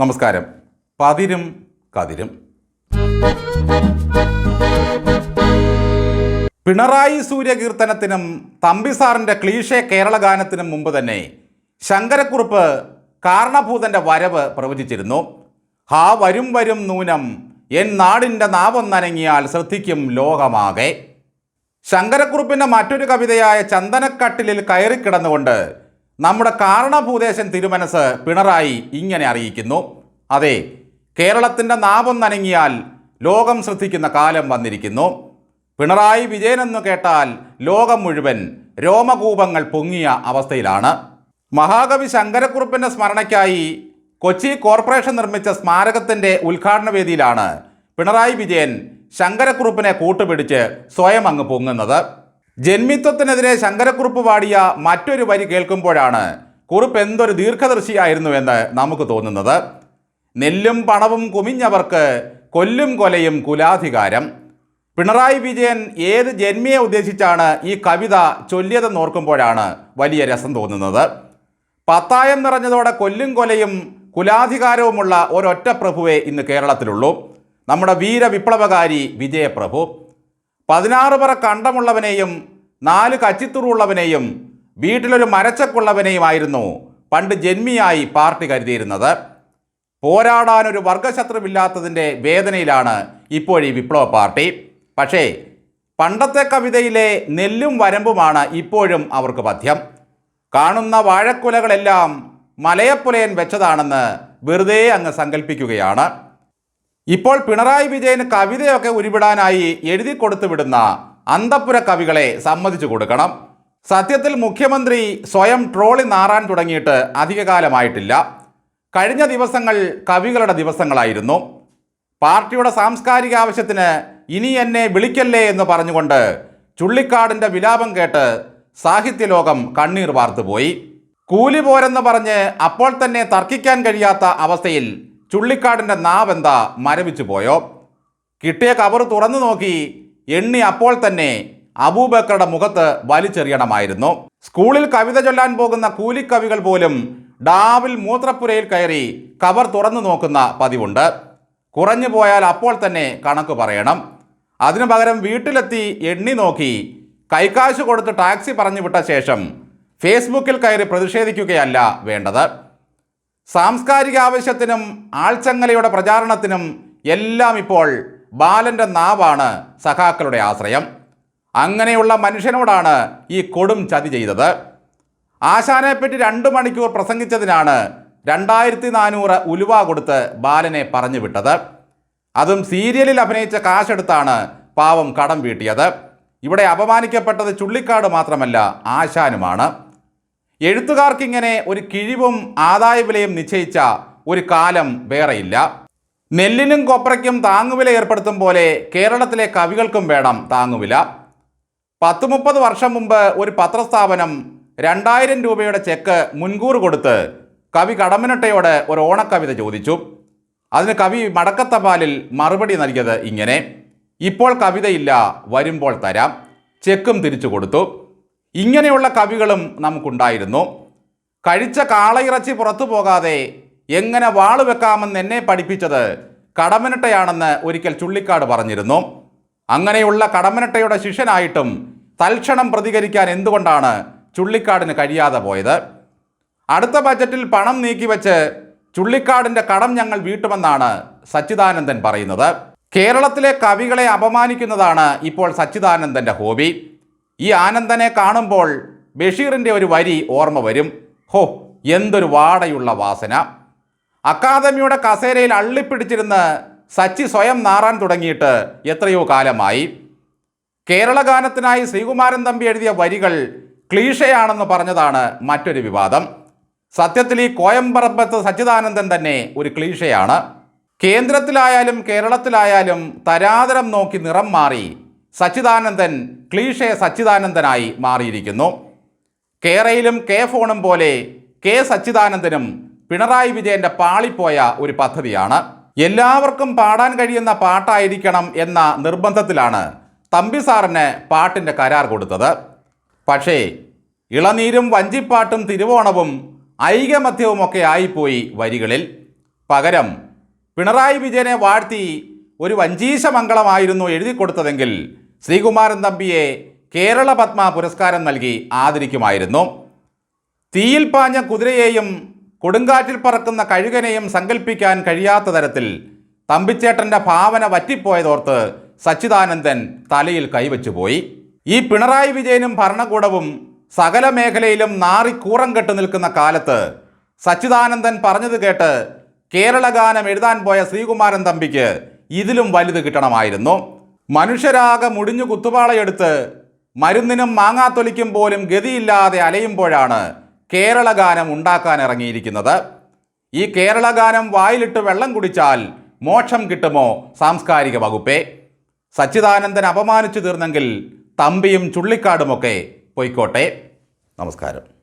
നമസ്കാരം. പതിരും കതിരും. പിണറായി സൂര്യകീർത്തനത്തിനും തമ്പിസാറിന്റെ ക്ലീഷേ കേരള ഗാനത്തിനും മുമ്പ് തന്നെ ശങ്കരക്കുറുപ്പ് കാരണഭൂതന്റെ വരവ് പ്രവചിച്ചിരുന്നു. ഹാ വരും വരും നൂനം എൻ നാടിന്റെ നാവൊന്നനങ്ങിയാൽ ശ്രദ്ധിക്കും ലോകമാകെ. ശങ്കരക്കുറുപ്പിന്റെ മറ്റൊരു കവിതയായ ചന്ദനക്കട്ടിലിൽ കയറിക്കിടന്നുകൊണ്ട് നമ്മുടെ കാരണഭൂദേശൻ തിരുമനസ് പിണറായി ഇങ്ങനെ അറിയിക്കുന്നു. അതെ കേരളത്തിന്റെ നാപം നനങ്ങിയാൽ ലോകം ശ്രദ്ധിക്കുന്ന കാലം വന്നിരിക്കുന്നു. പിണറായി വിജയനെന്നു കേട്ടാൽ ലോകം മുഴുവൻ രോമകൂപങ്ങൾ പൊങ്ങിയ അവസ്ഥയിലാണ്. മഹാകവി ശങ്കരക്കുറുപ്പിന്റെ സ്മരണയ്ക്കായി കൊച്ചി കോർപ്പറേഷൻ നിർമ്മിച്ച സ്മാരകത്തിന്റെ ഉദ്ഘാടന വേദിയിലാണ് പിണറായി വിജയൻ ശങ്കരക്കുറുപ്പിനെ കൂട്ടുപിടിച്ച് സ്വയം അങ്ങ് പൊങ്ങുന്നത്. ജന്മിത്വത്തിനെതിരെ ശങ്കരക്കുറുപ്പ് പാടിയ മറ്റൊരു വരി കേൾക്കുമ്പോഴാണ് കുറുപ്പ് എന്തൊരു ദീർഘദർശിയായിരുന്നുവെന്ന് നമുക്ക് തോന്നുന്നത്. നെല്ലും പണവും കുമിഞ്ഞവർക്ക് കൊല്ലും കൊലയും കുലാധികാരം. പിണറായി വിജയൻ ഏത് ജന്മിയെ ഉദ്ദേശിച്ചാണ് ഈ കവിത ചൊല്ലിയതെന്ന് ഓർക്കുമ്പോഴാണ് വലിയ രസം തോന്നുന്നത്. പത്തായം നിറഞ്ഞതോടെ കൊല്ലും കൊലയും കുലാധികാരവുമുള്ള ഒരൊറ്റ പ്രഭുവേ ഇന്ന് കേരളത്തിലുള്ളൂ. നമ്മുടെ വീരവിപ്ലവകാരി വിജയപ്രഭു. പതിനാറ് പറ കണ്ടമുള്ളവനെയും നാല് കച്ചിത്തുറുള്ളവനെയും വീട്ടിലൊരു മരച്ചക്കുള്ളവനെയുമായിരുന്നു പണ്ട് ജന്മിയായി പാർട്ടി കരുതിയിരുന്നത്. പോരാടാനൊരു വർഗശത്രുവില്ലാത്തതിന്റെ വേദനയിലാണ് ഇപ്പോഴീ വിപ്ലവ പാർട്ടി. പക്ഷേ പണ്ടത്തെ കവിതയിലെ നെല്ലും വരമ്പുമാണ് ഇപ്പോഴും അവർക്ക് പഥ്യം. കാണുന്ന വാഴക്കുലകളെല്ലാം മലയപ്പുലയൻ വെച്ചതാണെന്ന് വെറുതെ അങ്ങ് സങ്കല്പിക്കുകയാണ് ഇപ്പോൾ പിണറായി വിജയന് കവിതയൊക്കെ ഉരുവിടാനായി എഴുതി കൊടുത്തു വിടുന്ന അന്തപ്പുര കവികളെ സമ്മതിച്ചു കൊടുക്കണം. സത്യത്തിൽ മുഖ്യമന്ത്രി സ്വയം ട്രോളി നാറാൻ തുടങ്ങിയിട്ട് അധികകാലമായിട്ടില്ല. കഴിഞ്ഞ ദിവസങ്ങൾ കവികളുടെ ദിവസങ്ങളായിരുന്നു. പാർട്ടിയുടെ സാംസ്കാരിക ആവശ്യത്തിന് ഇനി എന്നെ വിളിക്കല്ലേ എന്ന് പറഞ്ഞുകൊണ്ട് ചുള്ളിക്കാടിന്റെ വിലാപം കേട്ട് സാഹിത്യലോകം കണ്ണീർ വാർത്തുപോയി. കൂലി പോരെന്ന് പറഞ്ഞ് അപ്പോൾ തന്നെ തർക്കിക്കാൻ കഴിയാത്ത അവസ്ഥയിൽ ചുള്ളിക്കാടിന്റെ നാവെന്താ മരവിച്ചു പോയോ? കിട്ടിയ കവർ തുറന്നു നോക്കി എണ്ണി അപ്പോൾ തന്നെ അബൂബക്കറുടെ മുഖത്ത് വലിച്ചെറിയണമായിരുന്നു. സ്കൂളിൽ കവിത ചൊല്ലാൻ പോകുന്ന കൂലിക്കവികൾ പോലും ഡാവിൽ മൂത്രപ്പുരയിൽ കയറി കവർ തുറന്നു നോക്കുന്ന പതിവുണ്ട്. കുറഞ്ഞു പോയാൽ അപ്പോൾ തന്നെ കണക്ക് പറയണം. അതിനു പകരം വീട്ടിലെത്തി എണ്ണി നോക്കി കൈക്കാശ് കൊടുത്ത് ടാക്സി പറഞ്ഞു വിട്ട ശേഷം ഫേസ്ബുക്കിൽ കയറി പ്രതിഷേധിക്കുകയല്ല വേണ്ടത്. സാംസ്കാരിക ആവശ്യത്തിനും ആൾച്ചങ്ങലയുടെ പ്രചാരണത്തിനും എല്ലാം ഇപ്പോൾ ബാലന്റെ നാവാണ് സഖാക്കളുടെ ആശ്രയം. അങ്ങനെയുള്ള മനുഷ്യനോടാണ് ഈ കൊടും ചതി ചെയ്തത്. ആശാനെപ്പറ്റി രണ്ട് മണിക്കൂർ പ്രസംഗിച്ചതിനാണ് രണ്ടായിരത്തി നാനൂറ് ഉലുവ കൊടുത്ത് ബാലനെ പറഞ്ഞു വിട്ടത്. അതും സീരിയലിൽ അഭിനയിച്ച കാശെടുത്താണ് പാവം കടം വീട്ടിയത്. ഇവിടെ അപമാനിക്കപ്പെട്ടത് ചുള്ളിക്കാട് മാത്രമല്ല ആശാനുമാണ്. എഴുത്തുകാർക്കിങ്ങനെ ഒരു കിഴിവും ആദായവിലയും നിശ്ചയിച്ച ഒരു കാലം വേറെയില്ല. നെല്ലിനും കൊപ്രയ്ക്കും താങ്ങുവില ഏർപ്പെടുത്തും പോലെ കേരളത്തിലെ കവികൾക്കും വേണം താങ്ങുവില. പത്ത് മുപ്പത് വർഷം മുമ്പ് ഒരു പത്രസ്ഥാപനം രണ്ടായിരം രൂപയുടെ ചെക്ക് മുൻകൂർ കൊടുത്ത് കവി കടമനട്ടയോട് ഒരു ഓണക്കവിത ചോദിച്ചു. അതിന് കവി മടക്കത്തപാലിൽ മറുപടി നൽകിയത് ഇങ്ങനെ ഇപ്പോൾ കവിതയില്ല വരുമ്പോൾ തരാം. ചെക്കും തിരിച്ചു കൊടുത്തു. ഇങ്ങനെയുള്ള കവികളും നമുക്കുണ്ടായിരുന്നു. കഴിച്ച കാളയിറച്ചി പുറത്തു പോകാതെ എങ്ങനെ വാൾ വെക്കാമെന്ന് എന്നെ പഠിപ്പിച്ചത് കടമനട്ടയാണെന്ന് ഒരിക്കൽ ചുള്ളിക്കാട് പറഞ്ഞിരുന്നു. അങ്ങനെയുള്ള കടമനട്ടയുടെ ശിഷ്യനായിട്ടും തൽക്ഷണം പ്രതികരിക്കാൻ എന്തുകൊണ്ടാണ് ചുള്ളിക്കാടിന് കഴിയാതെ പോയത്? അടുത്ത ബജറ്റിൽ പണം നീക്കിവെച്ച് ചുള്ളിക്കാടിന്റെ കടം ഞങ്ങൾ വീട്ടുമെന്നാണ് സച്ചിദാനന്ദൻ പറയുന്നത്. കേരളത്തിലെ കവികളെ അപമാനിക്കുന്നതാണ് ഇപ്പോൾ സച്ചിദാനന്ദന്റെ ഹോബി. ഈ ആനന്ദനെ കാണുമ്പോൾ ബഷീറിന്റെ ഒരു വരി ഓർമ്മ വരും. ഹോ എന്തൊരു വാടയുള്ള വാസന. അക്കാദമിയുടെ കസേരയിൽ അള്ളിപ്പിടിച്ചിരുന്ന് സച്ചി സ്വയം നാറാൻ തുടങ്ങിയിട്ട് എത്രയോ കാലമായി. കേരള ഗാനത്തിനായി ശ്രീകുമാരൻ തമ്പി എഴുതിയ വരികൾ ക്ലീഷയാണെന്ന് പറഞ്ഞതാണ് മറ്റൊരു വിവാദം. സത്യത്തിൽ ഈ കോയമ്പറമ്പത്ത് സച്ചിദാനന്ദൻ തന്നെ ഒരു ക്ലീഷയാണ്. കേന്ദ്രത്തിലായാലും കേരളത്തിലായാലും തരാതരം നോക്കി നിറം മാറി സച്ചിദാനന്ദൻ ക്ലീഷേ സച്ചിദാനന്ദനായി മാറിയിരിക്കുന്നു. കേരയിലും കെ ഫോണും പോലെ കെ സച്ചിദാനന്ദനും പിണറായി വിജയന്റെ പാളിപ്പോയ ഒരു പദ്ധതിയാണ്. എല്ലാവർക്കും പാടാൻ കഴിയുന്ന പാട്ടായിരിക്കണം എന്ന നിർബന്ധത്തിലാണ് തമ്പി സാറിന് പാട്ടിന്റെ കരാർ കൊടുത്തത്. പക്ഷേ ഇളനീരും വഞ്ചിപ്പാട്ടും തിരുവോണവും ഐകമധ്യവുമൊക്കെ ആയിപ്പോയി വരികളിൽ. പകരം പിണറായി വിജയനെ വാഴ്ത്തി ഒരു വഞ്ചീശമംഗളമായിരുന്നു എഴുതി കൊടുത്തതെങ്കിൽ ശ്രീകുമാരൻ തമ്പിയെ കേരള പത്മ പുരസ്കാരം നൽകി ആദരിക്കുമായിരുന്നു. തീയിൽ പാഞ്ഞ കുതിരയെയും കൊടുങ്കാറ്റിൽ പറക്കുന്ന കഴുകനെയും സങ്കല്പിക്കാൻ കഴിയാത്ത തരത്തിൽ തമ്പിച്ചേട്ടന്റെ ഭാവന വറ്റിപ്പോയതോർത്ത് സച്ചിദാനന്ദൻ തലയിൽ കൈവച്ചു പോയി. ഈ പിണറായി വിജയനും ഭരണകൂടവും സകല മേഖലയിലും നാറി കൂറം കെട്ട് നിൽക്കുന്ന കാലത്ത് സച്ചിദാനന്ദൻ പറഞ്ഞത് കേട്ട് കേരളഗാനം എഴുതാൻ പോയ ശ്രീകുമാരൻ തമ്പിക്ക് ഇതിലും വലുത് കിട്ടണമായിരുന്നു. മനുഷ്യരാകെ മുടിഞ്ഞു കുത്തുപാളയെടുത്ത് മരുന്നിനും മാങ്ങാത്തൊലിക്കും പോലും ഗതിയില്ലാതെ അലയുമ്പോഴാണ് കേരളഗാനം ഉണ്ടാക്കാൻ ഇറങ്ങിയിരിക്കുന്നത്. ഈ കേരളഗാനം വായിലിട്ട് വെള്ളം കുടിച്ചാൽ മോക്ഷം കിട്ടുമോ സാംസ്കാരിക വകുപ്പേ? സച്ചിദാനന്ദൻ അപമാനിച്ചു തീർന്നെങ്കിൽ തമ്പിയും ചുള്ളിക്കാടുമൊക്കെ പൊയ്ക്കോട്ടെ. നമസ്കാരം.